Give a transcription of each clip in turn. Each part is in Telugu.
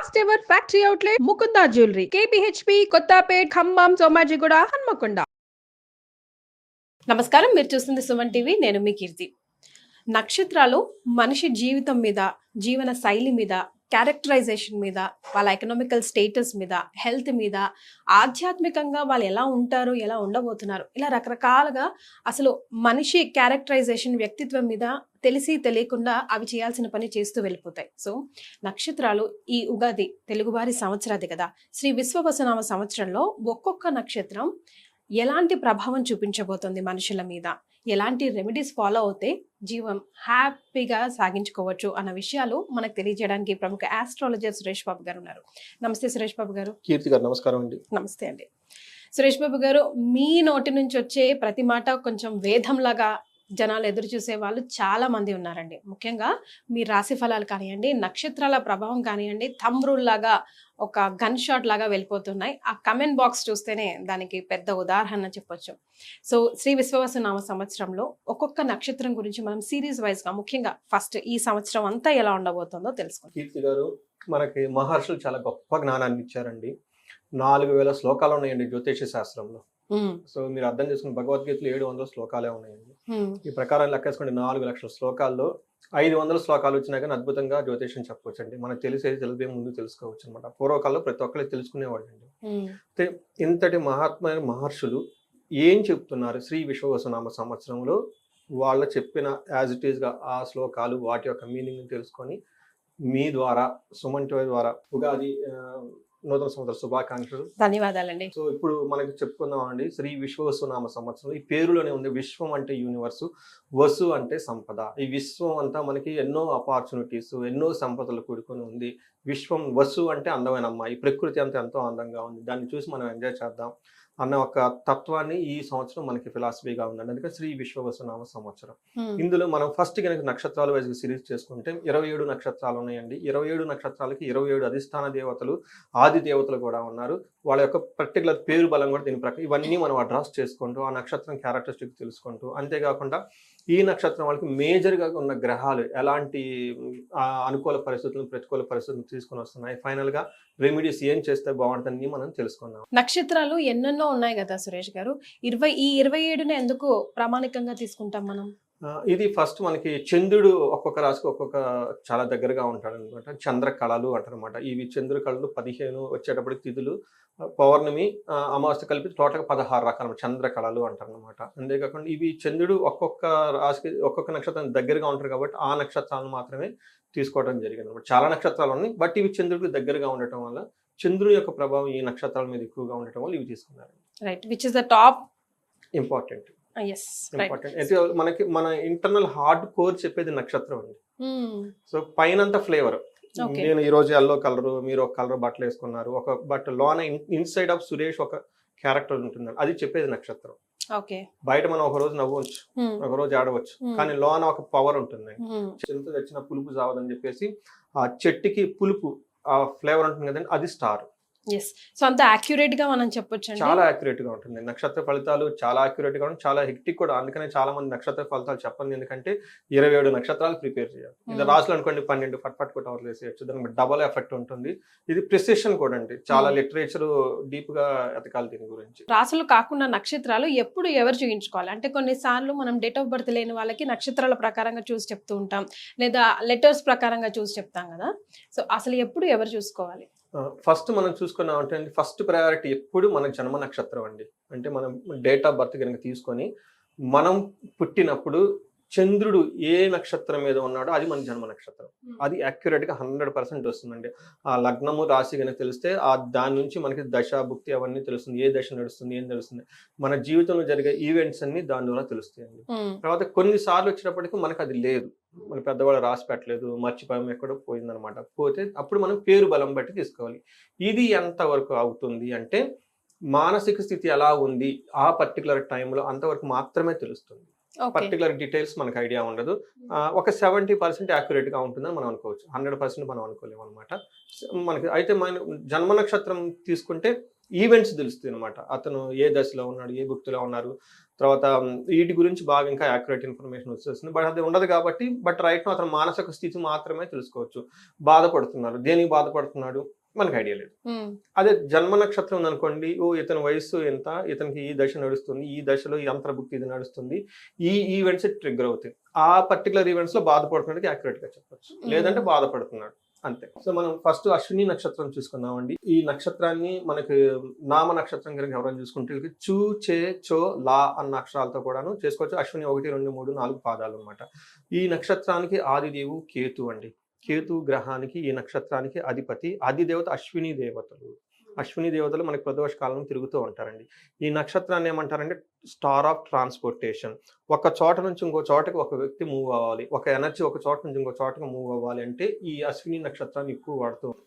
First ever factory outlet Mukunda jewellery KPHB Kothapet Khammam Somajiguda Hanamkonda నమస్కారం. మీరు చూస్తుంది సుమన్ టీవీ. నేను మీ కీర్తి. నక్షత్రాలు మనిషి జీవితం మీద జీవన శైలి మీద క్యారెక్టరైజేషన్ మీద వాళ్ళ ఎకనామికల్ స్టేటస్ మీద హెల్త్ మీద ఆధ్యాత్మికంగా వాళ్ళు ఎలా ఉంటారు ఎలా ఉండబోతున్నారు ఇలా రకరకాలుగా అసలు మనిషి క్యారెక్టరైజేషన్ వ్యక్తిత్వం మీద తెలిసి తెలియకుండా అవి చేయాల్సిన పని చేస్తూ వెళ్ళిపోతాయి. సో నక్షత్రాలు ఈ ఉగాది తెలుగువారి సంవత్సరాది కదా. శ్రీ విశ్వవసనామ సంవత్సరంలో ఒక్కొక్క నక్షత్రం ఎలాంటి ప్రభావం చూపించబోతుంది మనుషుల మీద? ఎలాంటి రెమెడీస్ ఫాలో అవుతే జీవం హ్యాపీగా సాగించుకోవచ్చు అన్న విషయాలు మనకు తెలియజేయడానికి ప్రముఖ ఆస్ట్రాలజర్ సురేష్ బాబు గారు ఉన్నారు. నమస్తే సురేష్ బాబు గారు. కీర్తి గారు నమస్కారం అండి. నమస్తే అండి. సురేష్ బాబు గారు మీ నోటి నుంచి వచ్చే ప్రతి మాట కొంచెం వేదంలాగా జనాలు ఎదురు చూసే వాళ్ళు చాలా మంది ఉన్నారండి. ముఖ్యంగా మీ రాశి ఫలాలు కానివ్వండి నక్షత్రాల ప్రభావం కానివ్వండి థంబ్రూల్ లాగా ఒక గన్ షాట్ లాగా వెళ్ళిపోతున్నాయి. ఆ కమెంట్ బాక్స్ చూస్తేనే దానికి పెద్ద ఉదాహరణ చెప్పొచ్చు. సో శ్రీ విశ్వవసు నామ సంవత్సరంలో ఒక్కొక్క నక్షత్రం గురించి మనం సిరీస్ వైజ్గా ముఖ్యంగా ఫస్ట్ ఈ సంవత్సరం అంతా ఎలా ఉండబోతుందో తెలుసుకుందాం. కీర్తి గారు మనకి మహర్షులు చాలా గొప్ప జ్ఞానాన్ని ఇచ్చారండి. నాలుగు వేల శ్లోకాలు ఉన్నాయండి జ్యోతిష శాస్త్రంలో. సో మీరు అర్థం చేసుకున్న భగవద్గీతలో ఏడు వందల శ్లోకాలే ఉన్నాయండి. ఈ ప్రకారం లెక్కేసుకుంటే నాలుగు లక్షల శ్లోకాల్లో ఐదు వందల శ్లోకాలు వచ్చినా కానీ అద్భుతంగా జ్యోతిషం చెప్పవచ్చు అండి మనకు తెలిసేది తెలిపే ముందు తెలుసుకోవచ్చు అనమాట పూర్వకాలంలో ప్రతి ఒక్కరికి తెలుసుకునేవాళ్ళు అండి అయితే ఇంతటి మహాత్మ మహర్షులు ఏం చెప్తున్నారు శ్రీ విశ్వవసనామ సంవత్సరంలో? వాళ్ళ చెప్పిన యాజ్ ఇట్ ఈస్గా ఆ శ్లోకాలు వాటి యొక్క మీనింగ్ తెలుసుకొని మీ ద్వారా సుమన్ టీవీ ద్వారా ఉగాది నూతన సంవత్సర శుభాకాంక్షలు. ధన్యవాదాలండి. సో ఇప్పుడు మనకి చెప్పుకుందాం అండి శ్రీ విశ్వవసునామ సంవత్సరం. ఈ పేరులోనే ఉంది విశ్వం అంటే యూనివర్సు వసు అంటే సంపద. ఈ విశ్వం అంతా మనకి ఎన్నో ఆపర్చునిటీస్ ఎన్నో సంపదలు కూడుకొని ఉంది. విశ్వం వసు అంటే అందమైన అమ్మాయి ప్రకృతి అంతా ఎంతో అందంగా ఉంది. దాన్ని చూసి మనం ఎంజాయ్ చేద్దాం. అన్న ఒక తత్వాన్ని ఈ సంవత్సరం మనకి ఫిలాసఫీగా ఉందండి. అందుకే శ్రీ విశ్వవసునామ సంవత్సరం. ఇందులో మనం ఫస్ట్ కనుక నక్షత్రాలు వైజ్ సిరీస్ చేసుకుంటే ఇరవై ఏడు నక్షత్రాలు ఉన్నాయండి ఇరవై ఏడు నక్షత్రాలకి ఇరవై ఏడు అధిష్టాన దేవతలు ఆది దేవతలు కూడా ఉన్నారు. వాళ్ళ యొక్క పర్టికులర్ పేరు బలం కూడా దీని ప్రకారం ఇవన్నీ మనం అడ్రస్ చేసుకుంటూ ఆ నక్షత్రం క్యారెక్టరిస్టిక్ తెలుసుకుంటూ అంతేకాకుండా ఈ నక్షత్రం వాళ్ళకి మేజర్గా ఉన్న గ్రహాలు ఎలాంటి అనుకూల పరిస్థితులను ప్రతికూల పరిస్థితులను తీసుకొని వస్తున్నాయి. ఫైనల్గా రెమెడీస్ ఏం చేస్తే బాగుంటుందని మనం తెలుసుకుందాం. నక్షత్రాలు ఎన్నెన్నో ఉన్నాయి కదా సురేష్ గారు. ఇరవై ఈ ఇరవై ఏడునే ఎందుకు ప్రామాణికంగా తీసుకుంటాం మనం? ఇది ఫస్ట్ మనకి చంద్రుడు ఒక్కొక్క రాశికి ఒక్కొక్క చాలా దగ్గరగా ఉంటాడు అనమాట చంద్ర కళలు అంటారనమాట ఇవి చంద్ర కళలు పదిహేను వచ్చేటప్పటికి తిథులు పౌర్ణమి అమావాస్య కలిపి టోటల్గా పదహారు రకాల చంద్ర కళలు అంటారు అనమాట అంతేకాకుండా ఇవి చంద్రుడు ఒక్కొక్క రాశికి ఒక్కొక్క నక్షత్రం దగ్గరగా ఉంటారు కాబట్టి ఆ నక్షత్రాలను మాత్రమే తీసుకోవడం జరిగింది అనమాట చాలా నక్షత్రాలు ఉన్నాయి బట్ ఇవి చంద్రుడికి దగ్గరగా ఉండటం వల్ల చంద్రుని యొక్క ప్రభావం ఈ నక్షత్రాల మీద ఎక్కువగా ఉండటం వల్ల ఇవి తీసుకున్నారు right which is the top important important అయితే మనకి మన ఇంటర్నల్ హార్డ్ కోర్ చెప్పేది నక్షత్రం అండి. సో పైనంత ఫ్లేవర్. నేను ఈ రోజు ఎల్లో కలర్ మీరు ఒక కలర్ బట్టలు వేసుకున్నారు. ఒక బట్ లోన ఇన్సైడ్ ఆఫ్ సురేష్ ఒక క్యారెక్టర్ ఉంటుంది అది చెప్పేది నక్షత్రం. బయట మనం ఒక రోజు నవ్వచ్చు. ఒక రోజు ఆడవచ్చు. కానీ లోన ఒక పవర్ ఉంటుంది చింత తెచ్చిన పులుపు చావదని చెప్పేసి ఆ చెట్టుకి పులుపు ఆ ఫ్లేవర్ ఉంటుంది కదండి అది స్టార్ ఎస్ సో అంత యాక్యురేట్గా మనం చెప్పొచ్చు చాలా యాక్యురేట్గా ఉంటుంది. నక్షత్ర ఫలితాలు చాలా యాక్యురేట్గా ఉంటుంది. చాలా హెక్టిక్ కూడా. అందుకనే చాలా మంది నక్షత్ర ఫలితాలు చెప్పండి. ఎందుకంటే ఇరవై ఏడు నక్షత్రాలు ప్రిపేర్ చేయాలి. ఇది Hmm. రాసులు అనుకోండి పన్నెండు ఫట్ ఫట్ కొట్టి వేసేయచ్చు. దానికి డబల్ ఎఫెక్ట్ ఉంటుంది. ఇది ప్రిసిషన్ కూడా అండి. చాలా Hmm. లిటరేచర్ డీప్గా ఎతకాలి దీని గురించి. రాసులు కాకుండా నక్షత్రాలు ఎప్పుడు ఎవరు చూపించుకోవాలి అంటే కొన్నిసార్లు మనం డేట్ ఆఫ్ బర్త్ లేని వాళ్ళకి నక్షత్రాల ప్రకారంగా చూసి చెప్తూ ఉంటాం. లేదా లెటర్స్ ప్రకారంగా చూసి చెప్తాం కదా. సో అసలు ఎప్పుడు ఎవరు చూసుకోవాలి? ఫస్ట్ మనం చూసుకున్నామంటే ఫస్ట్ ప్రయారిటీ ఎప్పుడు మన జన్మ నక్షత్రం అండి. అంటే మనం డేట్ ఆఫ్ బర్త్ కనుక తీసుకొని మనం పుట్టినప్పుడు చంద్రుడు ఏ నక్షత్రం మీద ఉన్నాడో అది మన జన్మ నక్షత్రం. అది accurate గా హండ్రెడ్ పర్సెంట్ వస్తుందండి. ఆ లగ్నము రాశి కనుక తెలిస్తే ఆ దాని నుంచి మనకి దశ భుక్తి అవన్నీ తెలుస్తుంది. ఏ దశ నడుస్తుంది ఏం తెలుస్తుంది మన జీవితంలో జరిగే ఈవెంట్స్ అన్ని దాని ద్వారా తెలుస్తాయండి. Hmm. తర్వాత కొన్నిసార్లు వచ్చినప్పటికీ మనకు అది లేదు. మన పెద్దవాళ్ళు రాసి పెట్టలేదు మర్చిపోయాం ఎక్కడో పోయిందనమాట. పోతే అప్పుడు మనం పేరు బలం బట్టి తీసుకోవాలి. ఇది ఎంత వరకు అవుతుంది అంటే మానసిక స్థితి ఎలా ఉంది ఆ పర్టికులర్ టైంలో అంతవరకు మాత్రమే తెలుస్తుంది. పర్టికులర్ డీటెయిల్స్ మనకు ఐడియా ఉండదు. ఆ, ఒక సెవెంటీ పర్సెంట్గా ఉంటుందని మనం అనుకోవచ్చు. హండ్రెడ్ పర్సెంట్ మనం అనుకోలేము అనమాట మనకి అయితే మన జన్మ నక్షత్రం తీసుకుంటే ఈవెంట్స్ తెలుస్తాయి అనమాట అతను ఏ దశలో ఉన్నాడు ఏ భక్తిలో ఉన్నారు తర్వాత వీటి గురించి బాగా ఇంకా యాక్యురేట్ ఇన్ఫర్మేషన్ వచ్చేస్తుంది. బట్ అది ఉండదు కాబట్టి బట్ రైట్ అతను మానసిక స్థితి మాత్రమే తెలుసుకోవచ్చు. బాధపడుతున్నారు దేనికి బాధపడుతున్నాడు? మనకు ఐడియా లేదు. అదే జన్మ నక్షత్రం ఉందనుకోండి ఓ ఇతని వయస్సు ఎంత ఇతనికి ఈ దశ నడుస్తుంది ఈ దశలో ఈ అంతర్భుక్తి ఇది నడుస్తుంది ఈ ఈవెంట్స్ ట్రిగ్గర్ అవుతాయి. ఆ పర్టికులర్ ఈవెంట్స్లో బాధపడుతున్నది యాక్యురేట్గా చెప్పొచ్చు. లేదంటే బాధపడుతున్నాడు. అంతే. సో మనం ఫస్ట్ అశ్విని నక్షత్రం చూసుకుందామండి. ఈ నక్షత్రాన్ని మనకి నామ నక్షత్రం కనుక ఎవరైనా చూసుకుంటే చూ చే చో లా అన్న అక్షరాలతో కూడాను చేసుకోవచ్చు. అశ్విని ఒకటి రెండు మూడు నాలుగు పాదాలు అన్నమాట. ఈ నక్షత్రానికి ఆదిదేవు కేతు అండి. కేతు గ్రహానికి ఈ నక్షత్రానికి అధిపతి అధిదేవత అశ్విని దేవతలు. అశ్విని దేవతలు మనకి ప్రదోష కాలం తిరుగుతూ ఉంటారండి. ఈ నక్షత్రాన్ని ఏమంటారంటే స్టార్ ఆఫ్ ట్రాన్స్పోర్టేషన్ ఒక చోట నుంచి ఇంకో చోటకి ఒక వ్యక్తి మూవ్ అవ్వాలి. ఒక ఎనర్జీ ఒక చోట నుంచి ఇంకో చోటకి మూవ్ అవ్వాలి అంటే ఈ అశ్విని నక్షత్రాన్ని ఎక్కువ వాడుతూ ఉంటారు.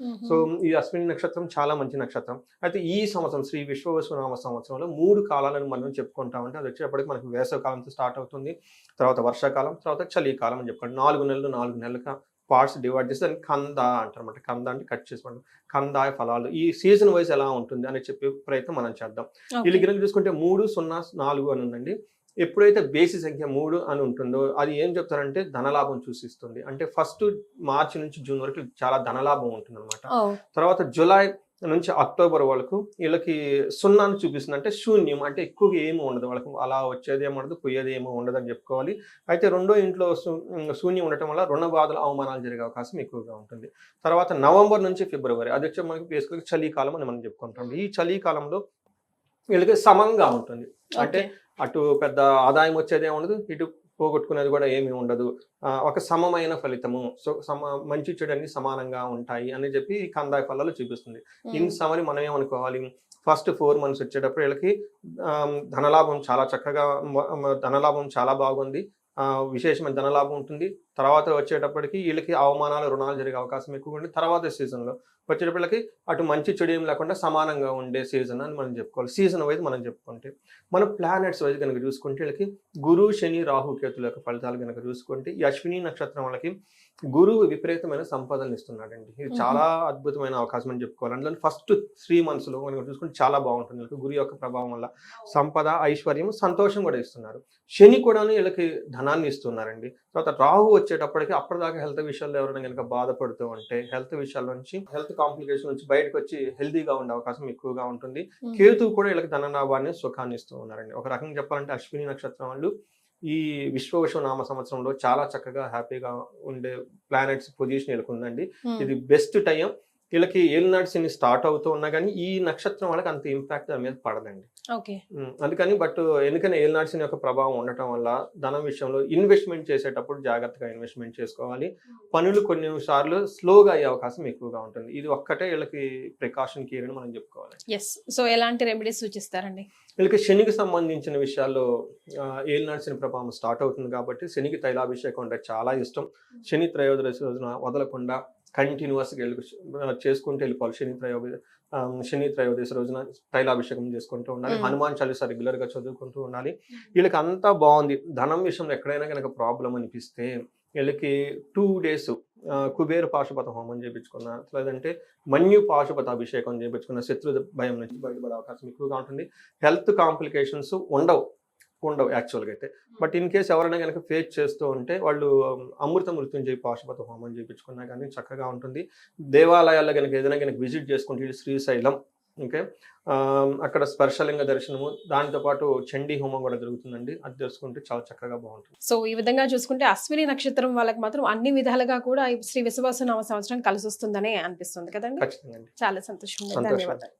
ఉమ్, సో ఈ అశ్విని నక్షత్రం చాలా మంచి నక్షత్రం. అయితే ఈ సంవత్సరం శ్రీ విశ్వవసునామ సంవత్సరంలో మూడు కాలాలను మనం చెప్పుకుంటామంటే అది వచ్చేప్పటికి మనకి వేసవి కాలంతో స్టార్ట్ అవుతుంది. తర్వాత వర్షాకాలం తర్వాత చలికాలం అని చెప్పుకోండి. నాలుగు నెలలు నాలుగు నెలలుగా పార్ట్స్ డివైడ్ చేసి దాన్ని కంద అంటారు అనమాట కంద అంటే కట్ చేసుకోండి కందాయ ఫలాలు. ఈ సీజన్ వైజ్ ఎలా ఉంటుంది అని చెప్పే ప్రయత్నం మనం చేద్దాం. వీళ్ళు కనుక చూసుకుంటే మూడు సున్నా నాలుగు అని ఉందండి. ఎప్పుడైతే బేసి సంఖ్య మూడు అని ఉంటుందో అది ఏం చెప్తారంటే ధనలాభం సూచిస్తుంది. అంటే ఫస్ట్ మార్చి నుంచి జూన్ వరకు చాలా ధనలాభం ఉంటుంది అనమాట తర్వాత జూలై నుంచి అక్టోబర్ వరకు వీళ్ళకి సున్నాను చూపిస్తుంది. అంటే శూన్యం అంటే ఎక్కువగా ఏమి ఉండదు. వాళ్ళకి అలా వచ్చేది ఏమి ఉండదు పోయేది ఏమో ఉండదు అని చెప్పుకోవాలి. అయితే రెండో ఇంట్లో శూన్యం ఉండటం వల్ల రుణ బాధలు అవమానాలు జరిగే అవకాశం ఎక్కువగా ఉంటుంది. తర్వాత నవంబర్ నుంచి ఫిబ్రవరి అది వచ్చి మనకి బేసికల్గా చలికాలం అని మనం చెప్పుకుంటాం. ఈ చలికాలంలో వీళ్ళకి సమంగా ఉంటుంది. అంటే. అటు పెద్ద ఆదాయం వచ్చేది ఏమి ఉండదు ఇటు పోగొట్టుకునేది కూడా ఏమీ ఉండదు. ఒక సమమైన ఫలితము. సో సమ మంచి చెడు అన్ని సమానంగా ఉంటాయి అని చెప్పి కందాయ ఫలాలు చూపిస్తుంది. ఇన్ సమరి మనం ఏమనుకోవాలి? ఫస్ట్ ఫోర్ మంత్స్ వచ్చేటప్పుడు వీళ్ళకి ధనలాభం చాలా చక్కగా ధనలాభం చాలా బాగుంది. విశేషమైన ధనలాభం ఉంటుంది. తర్వాత వచ్చేటప్పటికి వీళ్ళకి అవమానాలు రుణాలు జరిగే అవకాశం ఎక్కువ ఉంటుంది. తర్వాత సీజన్లో వచ్చేటప్పటికి అటు మంచి చెడు ఏం లేకుండా సమానంగా ఉండే సీజన్ అని మనం చెప్పుకోవాలి. సీజన్ వైజ్ మనం చెప్పుకుంటే మన ప్లానెట్స్ వైజ్ కనుక చూసుకుంటే వీళ్ళకి గురు శని రాహు కేతుల యొక్క ఫలితాలు కనుక చూసుకుంటే ఈ అశ్విని నక్షత్రం వాళ్ళకి గురువు విపరీతమైన సంపదలు ఇస్తున్నాడండి. ఇది. చాలా అద్భుతమైన అవకాశం అని చెప్పుకోవాలి. అందులో ఫస్ట్ త్రీ మంత్స్లో కనుక చూసుకుంటే చాలా బాగుంటుంది. వీళ్ళకి గురు యొక్క ప్రభావం వల్ల సంపద ఐశ్వర్యం సంతోషం కూడా ఇస్తున్నారు. శని కూడా వీళ్ళకి ధనాన్ని ఇస్తున్నారండి. తర్వాత రాహు వచ్చేటప్పటికి అప్పటిదాకా హెల్త్ విషయాల్లో ఎవరైనా కనుక బాధపడుతూ ఉంటే హెల్త్ విషయాల నుంచి హెల్త్ కాంప్లికేషన్ నుంచి బయటకు వచ్చి హెల్తీగా ఉండే అవకాశం ఎక్కువగా ఉంటుంది. కేతు కూడా వీళ్ళకి ధనలాభాన్ని సుఖాన్ని ఇస్తూ ఉన్నారండి. ఒక రకంగా చెప్పాలంటే అశ్విని నక్షత్రం వాళ్ళు ఈ విశ్వవశ నామ సంవత్సరంలో చాలా చక్కగా హ్యాపీగా ఉండే ప్లానెట్స్ పొజిషన్ ఉమ్, ఇది బెస్ట్ టైం వీళ్ళకి ఏలినాటి శని స్టార్ట్ అవుతూ ఉన్నా కానీ ఈ నక్షత్రం వాళ్ళకి అంత ఇంపాక్ట్ దాని మీద పడదండి. ఓకే. అందుకని బట్ ఎందుకని ఏలినాటి శని యొక్క ప్రభావం ఉండటం వల్ల ధనం విషయంలో ఇన్వెస్ట్మెంట్ చేసేటప్పుడు జాగ్రత్తగా ఇన్వెస్ట్మెంట్ చేసుకోవాలి. పనులు కొన్ని సార్లు స్లోగా అయ్యే అవకాశం ఎక్కువగా ఉంటుంది. ఇది ఒక్కటే వీళ్ళకి ప్రికాషన్ కీర్ అని మనం చెప్పుకోవాలి. ఎస్ సో ఎలాంటి రెమెడీస్ సూచిస్తారండి? వీళ్ళకి శనికి సంబంధించిన విషయాల్లో ఆ, ఏలినాటి శని ప్రభావం స్టార్ట్ అవుతుంది కాబట్టి శనికి తైలాభిషేకం అంటే చాలా ఇష్టం. శని త్రయోదశి రోజున వదలకుండా కంటిన్యూస్గా వెళ్ళి చేసుకుంటూ వెళ్ళిపోవాలి. శని త్రయోదశి శని త్రయోదశి రోజున తైలాభిషేకం చేసుకుంటూ ఉండాలి. హనుమాన్ చాలీసా రెగ్యులర్గా చదువుకుంటూ ఉండాలి. వీళ్ళకి అంతా బాగుంది. ధనం విషయంలో ఎక్కడైనా కనుక ప్రాబ్లం అనిపిస్తే వీళ్ళకి టూ డేస్ కుబేర పాశుపత హోమం చేయించుకున్న లేదంటే మన్యు పాశుపత అభిషేకం చేయించుకున్న శత్రు భయం నుంచి బయటపడే అవకాశం ఎక్కువగా ఉంటుంది. హెల్త్ కాంప్లికేషన్స్ ఉండవు. ఉండవు యాక్చువల్గా అయితే. బట్ ఇన్ కేస్ ఎవరైనా కనుక ఫేస్ చేస్తూ ఉంటే వాళ్ళు అమృత మృత్యుంజయ పాశుపత హోమం చేయించుకున్నా కానీ చక్కగా ఉంటుంది. దేవాలయాల్లో కనుక ఏదైనా కనుక విజిట్ చేసుకుంటే శ్రీశైలం ఓకే అక్కడ స్పర్శలింగ దర్శనము దానితో పాటు చండీ హోమం కూడా జరుగుతుందండి. అది తెలుసుకుంటే చాలా చక్కగా బాగుంటుంది. సో ఈ విధంగా చూసుకుంటే అశ్విని నక్షత్రం వాళ్ళకి మాత్రం అన్ని విధాలుగా కూడా ఈ శ్రీ విశ్వాస నవ సంవత్సరం కలిసి వస్తుందనే అనిపిస్తుంది కదండి? చాలా సంతోషం సంతోషం. ధన్యవాదాలు.